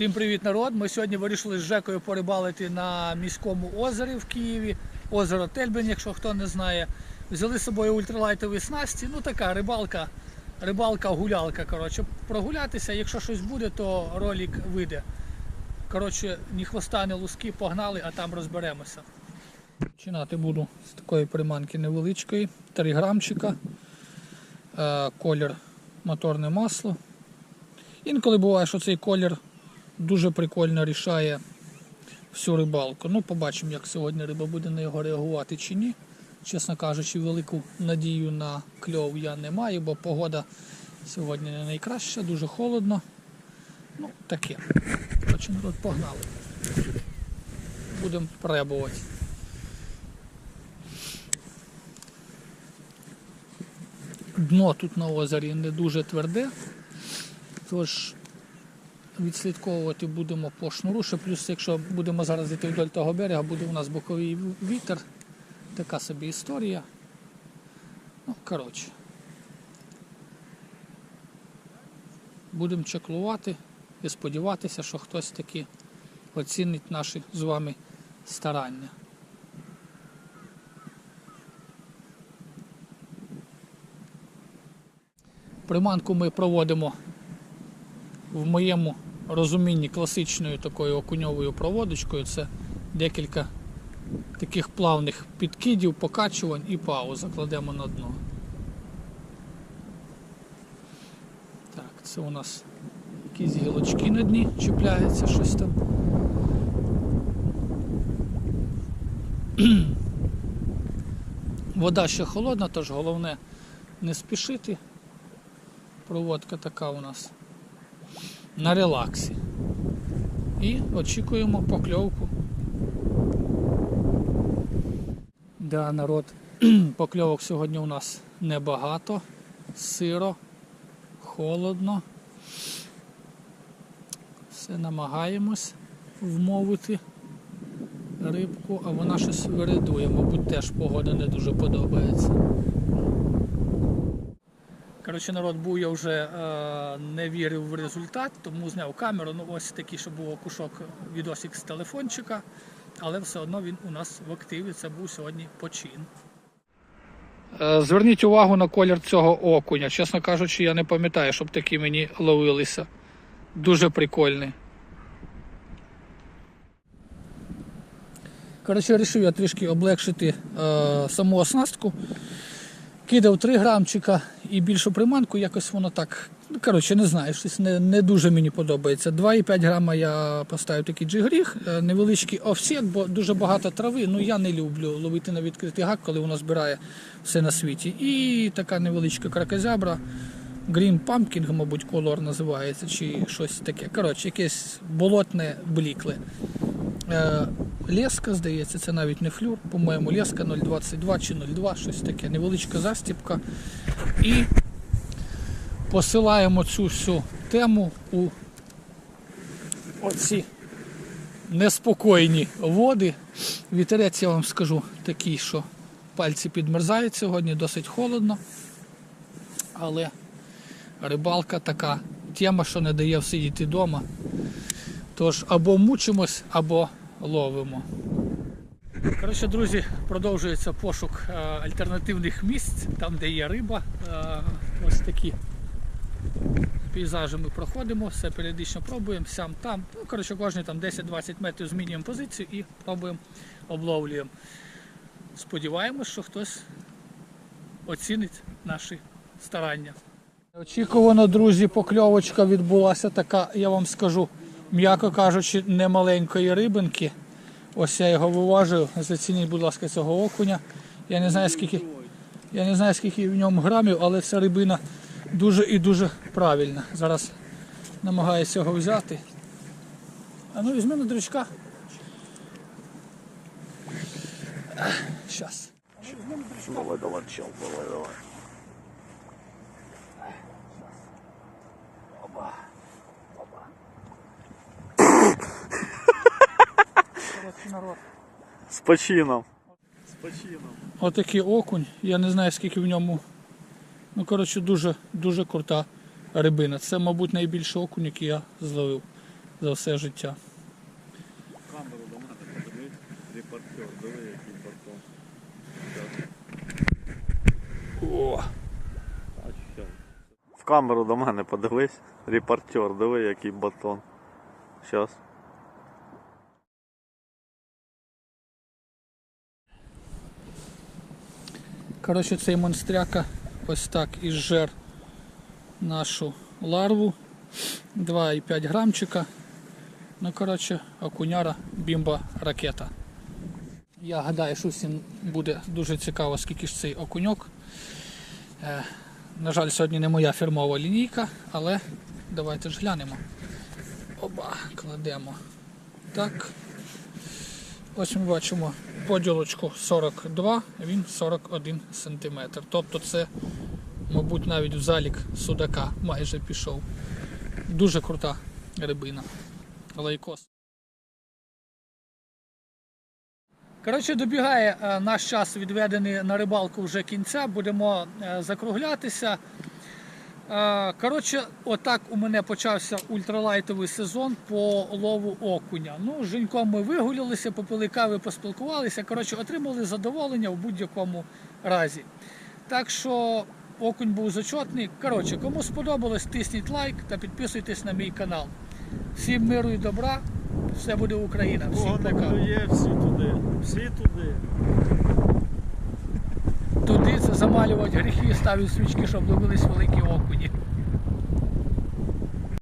Всім привіт, народ! Ми сьогодні вирішили з Жекою порибалити на міському озері в Києві. Озеро Тельбень, якщо хто не знає. Взяли з собою ультралайтові снасті. Ну така рибалка, рибалка-гулялка. Коротше, прогулятися. Якщо щось буде, то ролик вийде. Коротше, ні хвоста, ні луски погнали, а там розберемося. Починати буду з такої приманки невеличкої, 3 грамчика, Е, колір моторне масло. Інколи буває, що цей колір дуже прикольно рішає всю рибалку. Ну, побачимо, як сьогодні риба буде на його реагувати чи ні. Чесно кажучи, велику надію на кльов я не маю, бо погода сьогодні не найкраща, дуже холодно. Ну, таке. Народ, погнали. Будемо пробувати. Дно тут на озері не дуже тверде, тож відслідковувати будемо по шнуру. Ще плюс, якщо будемо зараз йти вдоль того берега, буде у нас боковий вітер. Така собі історія. Ну, коротше. Будемо чеклувати і сподіватися, що хтось таки оцінить наші з вами старання. Приманку ми проводимо в моєму розумінні класичною такою окуньовою проводочкою. Це декілька таких плавних підкидів, покачувань і пауз закладемо на дно. Так, це у нас якісь гілочки на дні чіпляються, щось там. Вода ще холодна, тож головне не спішити. Проводка така у нас на релаксі. І очікуємо покльовку. Да, народ, покльовок сьогодні у нас небагато, сиро, холодно. Все намагаємось вмовити рибку, а вона щось виридує, мабуть, теж погода не дуже подобається. Коротше, народ був я вже е, не вірив в результат, тому зняв камеру. Ну ось такий, що був окушок відосик з телефончика, але все одно він у нас в активі. Це був сьогодні почин. Е, Зверніть увагу на колір цього окуня. Чесно кажучи, я не пам'ятаю, щоб такі мені ловилися. Дуже прикольний. Коротше, вирішив я трішки облегшити е, саму оснастку. Кидав 3 грамчика і більшу приманку, якось воно так. Ну, коротше, не знаю, щось не, не дуже мені подобається. 2,5 грама я поставив такий джигріг, е, невеличкий офсет, бо дуже багато трави. Ну я не люблю ловити на відкритий гак, коли воно збирає все на світі. І така невеличка кракозябра. Green Pumpkin, мабуть, колор називається, чи щось таке. Коротше, якесь болотне блікле. Е, Леска, здається, це навіть не флюр, по-моєму, леска 0,22 чи 0,2, щось таке, невеличка застіпка. І посилаємо цю всю тему у оці неспокійні води. Вітерець, я вам скажу, такий, що пальці підмерзають сьогодні, досить холодно. Але рибалка така тема, що не дає всидіти вдома. Тож або мучимось, або ловимо. Коротше, друзі, продовжується пошук е, альтернативних місць, там, де є риба. Е, ось такі пейзажі ми проходимо, все періодично пробуємо, сям там. Ну, коротше, кожні там 10-20 метрів змінюємо позицію і пробуємо обловлюємо. Сподіваємось, що хтось оцінить наші старання. Очікувано, друзі, покльовочка відбулася така, я вам скажу, м'яко кажучи, немаленької рибинки. Ось я його виважую. Зацініть, будь ласка, цього окуня. Я не знаю, скільки, я не знаю, скільки в ньому грамів, але ця рибина дуже і дуже правильна. Зараз намагаюся його взяти. А ну візьми на дрючка. Щас. Давай, давай, чел, давай. З почином. З почином. Отакий окунь, я не знаю скільки в ньому. Ну, коротше, дуже, дуже крута рибина. Це, мабуть, найбільший окунь, який я зловив за все життя. Камеру до мене подивись, репортер, диви, який батон. О! В камеру до мене подивись, репортер, диви, який батон. Щас. Коротше, цей монстряка ось так і зжер нашу ларву. 2,5 грамчика. Ну, коротше, окуняра, бімба, ракета. Я гадаю, що всім буде дуже цікаво, скільки ж цей окуньок. Е, на жаль, сьогодні не моя фірмова лінійка, але давайте ж глянемо. Оба, кладемо. Так. Ось ми бачимо поділочку 42, він 41 см. Тобто це, мабуть, навіть в залік судака майже пішов. Дуже крута рибина. Лайкос. Коротше, добігає е, наш час відведений на рибалку вже кінця, будемо е, закруглятися. Е, Коротше, отак у мене почався ультралайтовий сезон по лову окуня. Ну, з Женьком ми вигулялися, попили кави, поспілкувалися. Коротше, отримали задоволення в будь-якому разі. Так що окунь був зачетний. Коротше, кому сподобалось, тисніть лайк та підписуйтесь на мій канал. Всім миру і добра, все буде Україна. Всім пока. всі туди. Всі туди. Туди замалювати гріхи, ставлю свічки, щоб ловились великі окуні.